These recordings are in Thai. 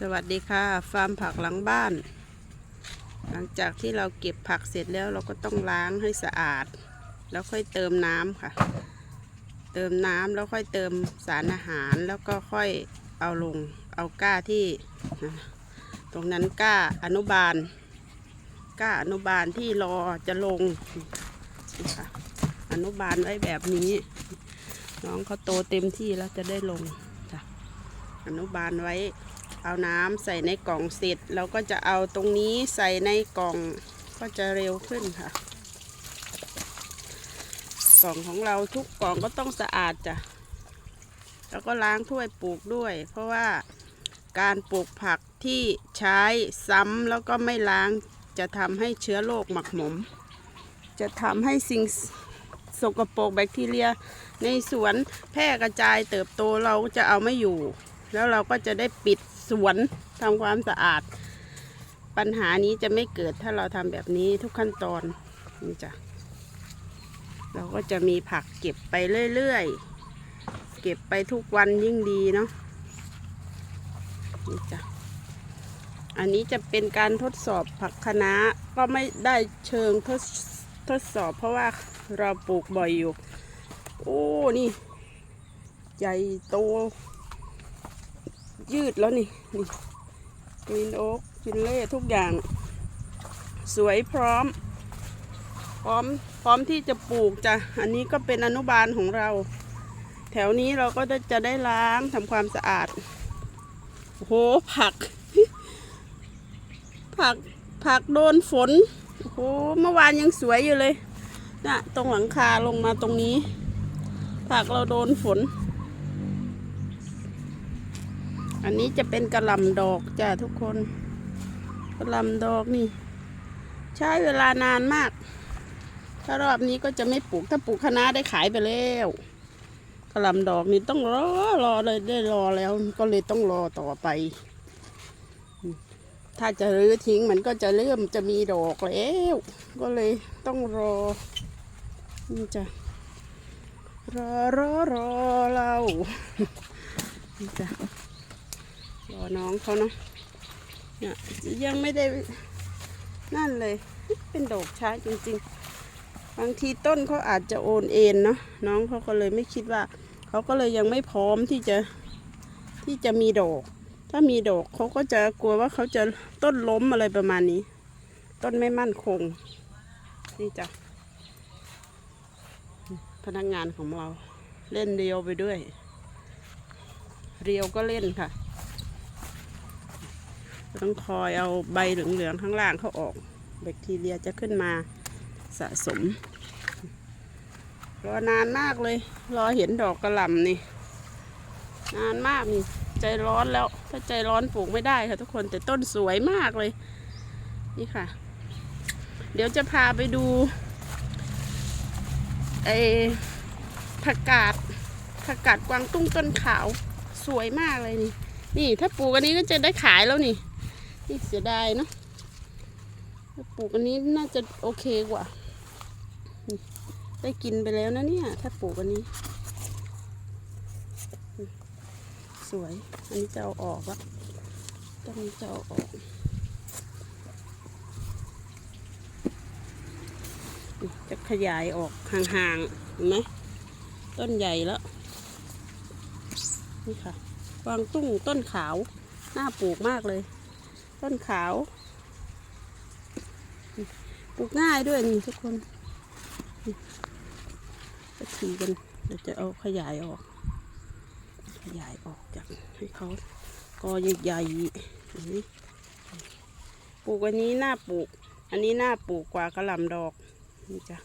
สวัสดีค่ะ ฟาร์มผักหลังบ้าน หลังจากที่เราเก็บผักเสร็จแล้วเราก็ต้องล้างให้สะอาด แล้วค่อยเติมน้ำค่ะ เติมน้ำแล้วค่อยเติมสารอาหารแล้วก็ค่อยเอาลงเอาก้าที่ ตรงนั้นก้าอนุบาล ก้าอนุบาลที่รอจะลงค่ะอนุบาลไว้แบบนี้ น้องเขาโตเต็มที่แล้วจะได้ลงจ้ะอนุบาลไว้ เอาน้ำใส่ในกล่องเสร็จเราก็จะเอาตรงนี้ใส่ในกล่องก็จะเร็วขึ้นค่ะ กล่องของเราทุกกล่องก็ต้องสะอาดจ้ะแล้วก็ล้างถ้วยปลูกด้วย เพราะว่าการปลูกผักที่ใช้ซ้ำแล้วก็ไม่ล้างจะทำให้เชื้อโรคหมักหมม จะทำให้สิ่งสกปรกแบคทีเรีย ในสวนแพร่กระจายเติบโตเราจะเอาไม่อยู่ แล้วเราก็จะได้ปิดสวนทำความสะอาด ปัญหานี้จะไม่เกิดถ้าเราทำแบบนี้ทุกขั้นตอนนี่จ้ะเราก็จะมีผักเก็บไปเรื่อยๆ เก็บไปทุกวันยิ่งดีเนาะนี่จ้ะอันนี้จะเป็นการทดสอบผักคะน้าก็ไม่ได้เชิงทดทดสอบเพราะว่าเราปลูกบ่อยอยู่ โอ้ นี่ ใหญ่โต ยืดแล้วนี่นี่กรีนโอ๊กฟินเล่ทุกอย่าง สวยพร้อม พร้อมพร้อมที่จะปลูกจ้ะอันนี้ก็เป็นอนุบาลของเรา แถวนี้เราก็จะได้ล้างทำความสะอาดโหผัก ผักผักโดนฝนโอ้โหเมื่อวานยังสวยอยู่เลยน่ะตรงหลังคาลงมาตรงนี้ ผักเราโดนฝน อันนี้จะเป็นกระลำดอกจ้ะทุกคนกระลำดอกนี่ ใช้เวลานานมาก ถ้ารอบนี้ก็จะไม่ปลูกถ้าปลูกคณะได้ขายไปแล้วกระลำดอกนี่ต้องรอรอเลยได้รอแล้ว ก็เลยต้องรอต่อไป ถ้าจะรื้อทิ้งมันก็จะเริ่มจะมีดอกแล้ว ก็เลยต้องรอนี่จ้ะรอรอรอเรานี่จ้ะ รอน้องเขาเนาะเนี่ยยังไม่ได้นั่นเลย เป็นดอกช้าจริง ๆ บางทีต้นเขาอาจจะโอนเอ็นเนาะน้องเขาก็เลยไม่คิดว่า เขาก็เลยยังไม่พร้อมที่จะที่จะมีดอก ถ้ามีดอกเขาก็จะกลัวว่าเขาจะต้นล้มอะไรประมาณนี้ ต้นไม่มั่นคง นี่จ้ะพนักงานของเราเล่นเรียวไปด้วย เรียวก็เล่นค่ะ ต้องคอยเอาใบเหลืองๆข้างล่างเขาออก แบคทีเรียจะขึ้นมาสะสม รอนานมากเลย รอเห็นดอกกระหล่ำนี่ นานมากนี่ใจร้อนแล้ว ถ้าใจร้อนปลูกไม่ได้ค่ะทุกคนแต่ต้นสวยมากเลย นี่ค่ะ เดี๋ยวจะพาไปดูไอผักกาดผักกาดกวางตุ้งต้นขาว สวยมากเลยนี่ นี่ถ้าปลูกอันนี้ก็จะได้ขายแล้วนี่ นี่เสียดายเนาะปลูกอันนี้น่าจะโอเคกว่า ได้กินไปแล้วนะเนี่ย ถ้าปลูกอันนี้ สวย อันนี้จะเอาออกละต้องจะเอาออกจะขยายออกห่างๆเห็นไหมต้นใหญ่แล้ว นี่ค่ะกวางตุ้งต้นขาว น่าปลูกมากเลย ต้นขาวปลูกง่ายด้วยนี่ทุกคนจะทีกันเดี๋ยวจะเอาขยายออก ขยายออกจากให้เขากอใหญ่ๆอย่ปลูกอันนี้น่าปลูก อันนี้น่าปลูกกว่ากระหล่ำดอกนี่จ้ะ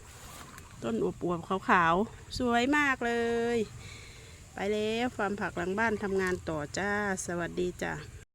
ต้นอวบๆขาวๆ สวยมากเลย ไปแล้วฟาร์มผักหลังบ้านทำงานต่อจ้า สวัสดีจ้า